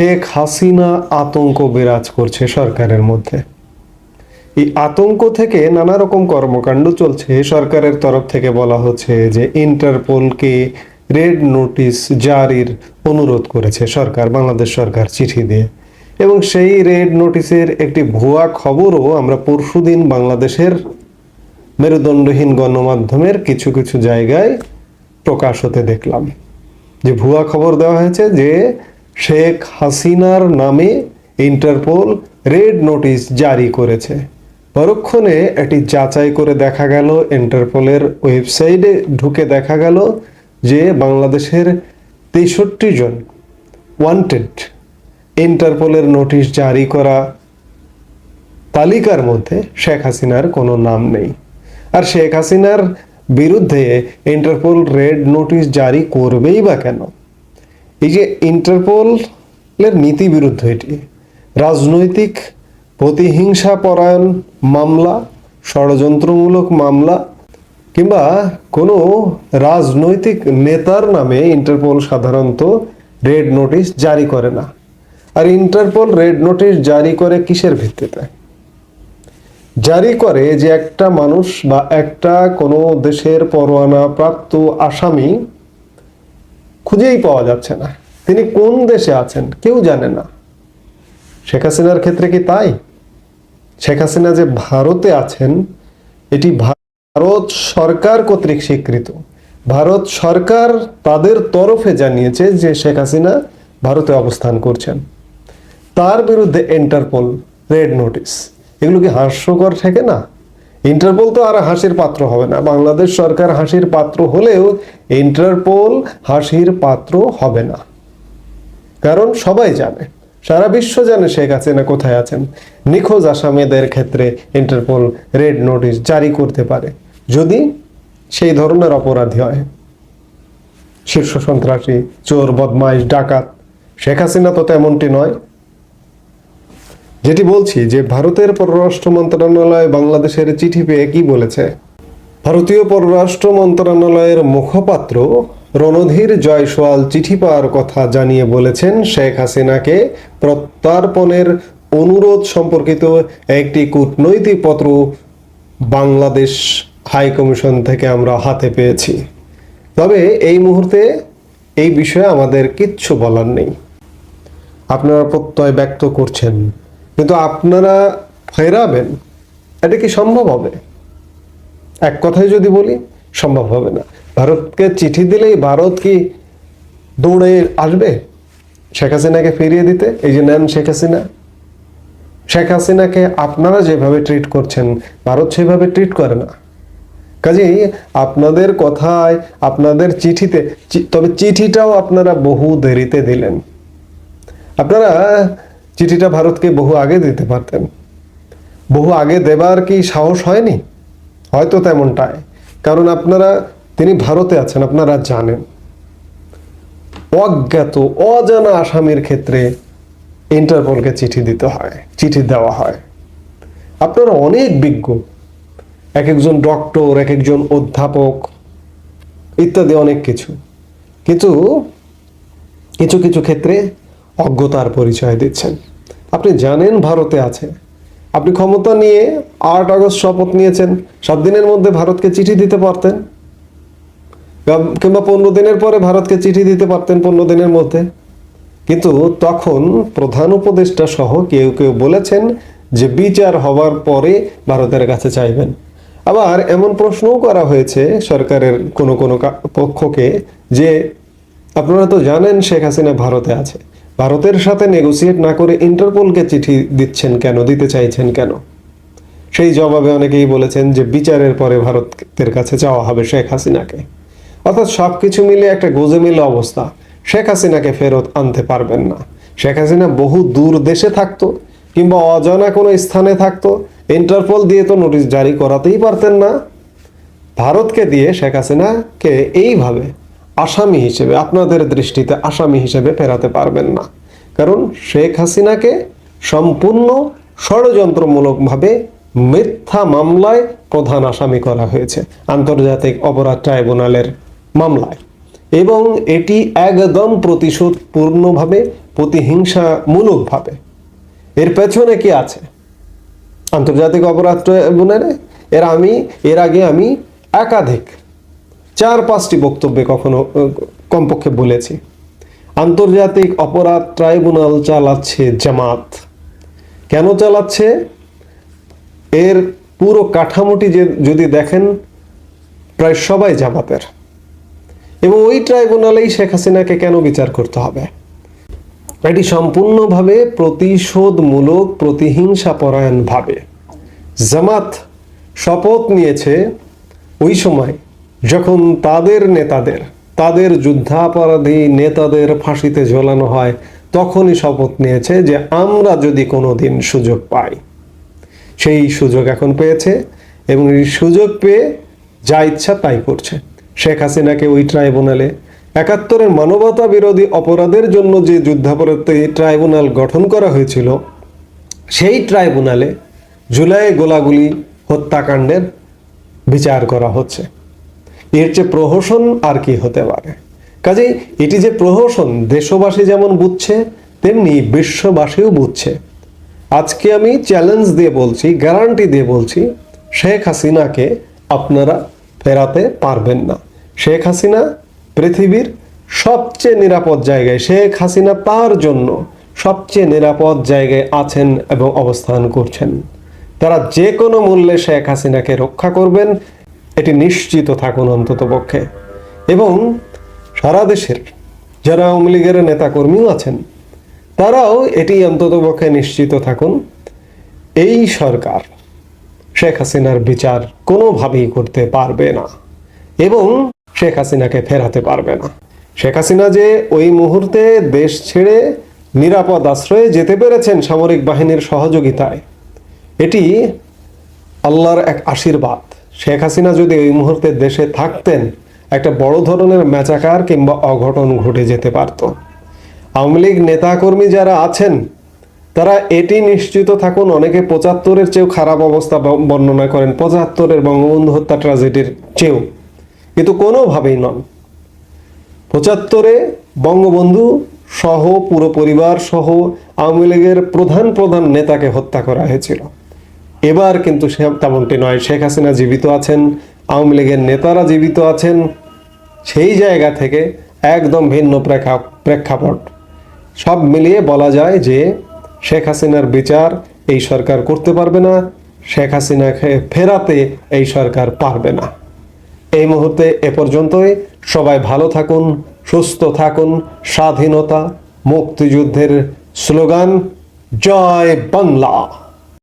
শেখ হাসিনা আতঙ্ক বিরাজ করছে সরকারের মধ্যে। এই আতঙ্ক থেকে নানা রকম কর্মকাণ্ড চলছে। সরকারের তরফ থেকে বলা হচ্ছে যে ইন্টারপোলকে রেড নোটিশ জারির অনুরোধ করেছে সরকার, বাংলাদেশ সরকার চিঠি দিয়ে। এবং সেই রেড নোটিশের একটি ভুয়া খবরও আমরা পরশুদিন বাংলাদেশের মেরুদণ্ডহীন গণমাধ্যমের কিছু কিছু জায়গায় প্রকাশ হতে দেখলাম। যে ভুয়া খবর দেওয়া হয়েছে যে শেখ হাসিনার নামে ইন্টারপোল রেড নোটিশ জারি করেছে। পরক্ষণে এটি যাচাই করে দেখা গেল, ইন্টারপোলের ওয়েবসাইটে ঢুকে দেখা গেল যে বাংলাদেশের তেষট্টি জন ওয়ান্টেড ইন্টারপোলের নোটিশ জারি করা তালিকার মধ্যে শেখ হাসিনার কোনো নাম নেই। আর শেখ হাসিনার বিরুদ্ধে ইন্টারপোল রেড নোটিশ জারি করবেই বা কেন? এই যে ইন্টারপোলের নীতি বিরুদ্ধ এটি, রাজনৈতিক প্রতিহিংসা পরায়ণ মামলা, ষড়যন্ত্রমূলক মামলা, কিংবা কোনো রাজনৈতিক নেতার নামে ইন্টারপোল সাধারণত রেড নোটিশ জারি করে না। আর ইন্টারপোল রেড নোটিশ জারি করে কিসের ভিত্তিতে? জারি করে যে একটা মানুষ বা একটা কোনো দেশের পরোয়ানা প্রাপ্ত আসামি খুঁজেই পাওয়া যাচ্ছে না। তিনি কোন দেশে আছেন কেউ জানে না। শেখ হাসিনার ক্ষেত্রে কি তাই? শেখ হাসিনা যে ভারতে আছেন, এটি ভারত সরকার কর্তৃক স্বীকৃত। ভারত সরকার তাদের তরফে জানিয়েছে যে শেখ হাসিনা ভারতে অবস্থান করছেন। তার বিরুদ্ধে ইন্টারপোল রেড নোটিশ এগুলো কি হাস্যকর থেকে না? ইন্টারপোল তো আর হাসির পাত্র হবে না। বাংলাদেশ সরকার হাসির পাত্র হলেও ইন্টারপোল হাসির পাত্র হবে না। কারণ সবাই জানে, সারা বিশ্ব জানে শেখ হাসিনা কোথায় আছেন। নিখোঁজ আসামিদের ক্ষেত্রে ইন্টারপোল রেড নোটিশ জারি করতে পারে। যদি সেই ধরনের অপরাধী হয়, শীর্ষ সন্ত্রাসী, চোর, বদমাইশ, ডাকাত, শেখ হাসিনা তো তেমনটি নয়। যেটি বলছি যে ভারতের পররাষ্ট্র মন্ত্রণালয় বাংলাদেশের চিঠি পেয়ে কি বলেছে? ভারতীয় পররাষ্ট্র মন্ত্রণালয়ের মুখপাত্র রণধীর জয়সওয়াল চিঠি পাওয়ার কথা জানিয়ে বলেছেন শেখ হাসিনাকে প্রত্যার্পণের অনুরোধ সম্পর্কিত একটি কূটনৈতিক পত্র বাংলাদেশ হাই কমিশন থেকে আমরা হাতে পেয়েছি। তবে এই মুহূর্তে এই বিষয়ে আমাদের কিচ্ছু বলার নেই। আপনারা প্রত্যয় ব্যক্ত করছেন কিন্তু আপনারা ফেরাবেন এটা কি সম্ভব হবে? এক কথায় যদি বলি, সম্ভব হবে না। ভারতকে চিঠি দিলেই ভারত কি দৌড়ে আসবে? শেখ হাসিনাকে ফিরিয়ে দিতে? এই যে নেন শেখ হাসিনা। শেখ হাসিনাকে আপনারা যেভাবে ট্রিট করছেন, ভারত সেভাবে ট্রিট করে না। কাজেই আপনাদের কথায়, আপনাদের চিঠিতে তবে চিঠিটাও আপনারা বহু দেরিতে দিলেন। আপনারা চিঠিটা ভারতকে বহু আগে দিতে পারতেন। বহু আগে দেবার কি সাহস হয়নি? হয়তো তেমনটাই। কারণ আপনারা, তিনি ভারতে আছেন, আপনারা জানেন। অজ্ঞাত, অজানা আসামির ক্ষেত্রে ইন্টারপোলকে চিঠি দিতে হয়, চিঠি দেওয়া হয়। আপনারা অনেক বিজ্ঞ। এক একজন ডক্টর, এক একজন অধ্যাপক, ইত্যাদি অনেক কিছু। কিন্তু কিছু কিছু ক্ষেত্রে অজ্ঞতার পরিচয় দিচ্ছেন। আপনি জানেন ভারতে আছে। আপনি ক্ষমতা নিয়ে আট আগস্ট শপথ নিয়েছেন। সাত দিনের মধ্যে ভারতকে চিঠি দিতে পারতেন। কিংবা পনেরো দিনের পরে ভারতকে চিঠি দিতে পারতেন পনেরো দিনের মধ্যে। কিন্তু তখন প্রধান উপদেষ্টা সহ কেউ কেউ বলেছেন যে বিচার হওয়ার পরে ভারতের কাছে চাইবেন। আবার এমন প্রশ্নও করা হয়েছে সরকারের কোনো কোনো পক্ষকে যে আপনারা তো জানেন শেখ হাসিনা ভারতে আছে। ভারতের সাথে নেগোসিয়েট না করে ইন্টারপোলকে চিঠি দিচ্ছেন কেন, দিতে চাইছেন কেন? সেই জবাবে অনেকেই বলেছেন যে বিচারের পরে ভারতের কাছে চাওয়া হবে শেখ হাসিনাকে। অর্থাৎ সব কিছু মিলে একটা গোজেমিল অবস্থা। শেখ হাসিনাকে ফেরত আনতে পারবেন না। শেখ হাসিনা বহু দূর দেশে থাকতো কিংবা অজানা কোনো স্থানে থাকতো। ইন্টারপোল দিয়ে তো নোটিশ জারি করাতেই পারতেন না। ভারতকে দিয়ে শেখ হাসিনাকে এইভাবে আসামি হিসেবে, আপনাদের দৃষ্টিতে আসামি হিসেবে ফেরাতে পারবেন না। কারণ শেখ হাসিনাকে সম্পূর্ণ ষড়যন্ত্রমূলকভাবে মিথ্যা মামলায় প্রধান আসামি করা হয়েছে, আন্তর্জাতিক অপরাধ ট্রাইব্যুনালের মামলায়। এবং এটি একদম প্রতিশোধপূর্ণভাবে, প্রতিহিংসামূলকভাবে। এর পেছনে কি আছে? আন্তর্জাতিক অপরাধ ট্রাইব্যুনালে? এর আমি, এর আগে আমি একাধিক চার পাঁচটি বক্তব্যে কখনো কমপক্ষে বলেছি। আন্তর্জাতিক অপরাধ ট্রাইব্যুনাল চালাচ্ছে জামাত। কেন চালাচ্ছে? এর পুরো কাঠামোটি যে, যদি দেখেন, প্রায় সবাই জামাতের। এবং ওই ট্রাইব্যুনালেই শেখ হাসিনাকে কেন বিচার করতে হবে? এটি সম্পূর্ণভাবে প্রতিশোধমূলক প্রতিহিংসা পরায়ণভাবে জামাত শপথ নিয়েছে ওই সময় যখন তাদের নেতাদের, তাদের যুদ্ধাপরাধী নেতাদের ফাঁসিতে ঝোলানো হয়, তখনই শপথ নিয়েছে যে আমরা যদি কোনো দিন সুযোগ পাই। সেই সুযোগ এখন পেয়েছে এবং এই সুযোগ পেয়ে যা ইচ্ছা তাই করছে। শেখ হাসিনাকে ওই ট্রাইব্যুনালে, একাত্তরের মানবতা বিরোধী অপরাধের জন্য যে যুদ্ধাপরাধী ট্রাইব্যুনাল গঠন করা হয়েছিল, সেই ট্রাইব্যুনালে জুলাই গোলাগুলি হত্যাকাণ্ডের বিচার করা হচ্ছে। এর চেয়ে প্রহসন আর কি হতে পারে? কাজেই এটি যে প্রহসন, দেশবাসী যেমন বুঝছে, তেমনি বিশ্ববাসীও বুঝছে। আজকে আমি চ্যালেঞ্জ দিয়ে বলছি গ্যারান্টি দিয়ে বলছি, শেখ হাসিনাকে আপনারা ফেরাতে পারবেন না। শেখ হাসিনা পৃথিবীর সবচেয়ে নিরাপদ জায়গায়, শেখ হাসিনা তার জন্য সবচেয়ে নিরাপদ জায়গায় আছেন এবং অবস্থান করছেন। তারা যে কোনো মূল্যে শেখ হাসিনাকে রক্ষা করবেন এটি নিশ্চিত থাকুন অন্তত পক্ষে। এবং সারা দেশের যারা আওয়ামী লীগের নেতাকর্মীও আছেন, তারাও এটি অন্তত পক্ষে নিশ্চিত থাকুন, এই সরকার শেখ হাসিনার বিচার কোনোভাবেই করতে পারবে না এবং শেখ হাসিনাকে ফেরাতে পারবে না। শেখ হাসিনা যে ওই মুহূর্তে দেশ ছেড়ে নিরাপদ আশ্রয়ে যেতে পেরেছেন সামরিক বাহিনীর সহযোগিতায়, এটি আল্লাহর এক আশীর্বাদ। শেখ হাসিনা যদি ওই মুহূর্তে দেশে থাকতেন, একটা বড় ধরনের ম্যাচাকার কিংবা অঘটন ঘটে যেতে পারত। আওয়ামী লীগ নেতাকর্মী যারা আছেন, তারা এটি নিশ্চিত থাকুন, অনেকে পঁচাত্তরের চেয়েও খারাপ অবস্থা বর্ণনা করেন, পঁচাত্তরের বঙ্গবন্ধু হত্যা ট্রাজেডির চেয়েও। কিন্তু কোনোভাবেই নন। পঁচাত্তরে বঙ্গবন্ধু সহ পুরো পরিবার সহ আওয়ামী লীগের প্রধান প্রধান নেতাকে হত্যা করা হয়েছিল। এবার কিন্তু সে তেমনটি নয়। শেখ হাসিনা জীবিত আছেন, আওয়ামী লীগের নেতারা জীবিত আছেন। সেই জায়গা থেকে একদম ভিন্ন প্রেক্ষা, প্রেক্ষাপট। সব মিলিয়ে বলা যায় যে শেখ হাসিনার বিচার এই সরকার করতে পারবে না, শেখ হাসিনাকে ফেরাতে এই সরকার পারবে না। এই মুহূর্তে এ পর্যন্তই। সবাই ভালো থাকুন, সুস্থ থাকুন, স্বাধীনতা, মুক্তিযুদ্ধের স্লোগান, জয় বাংলা।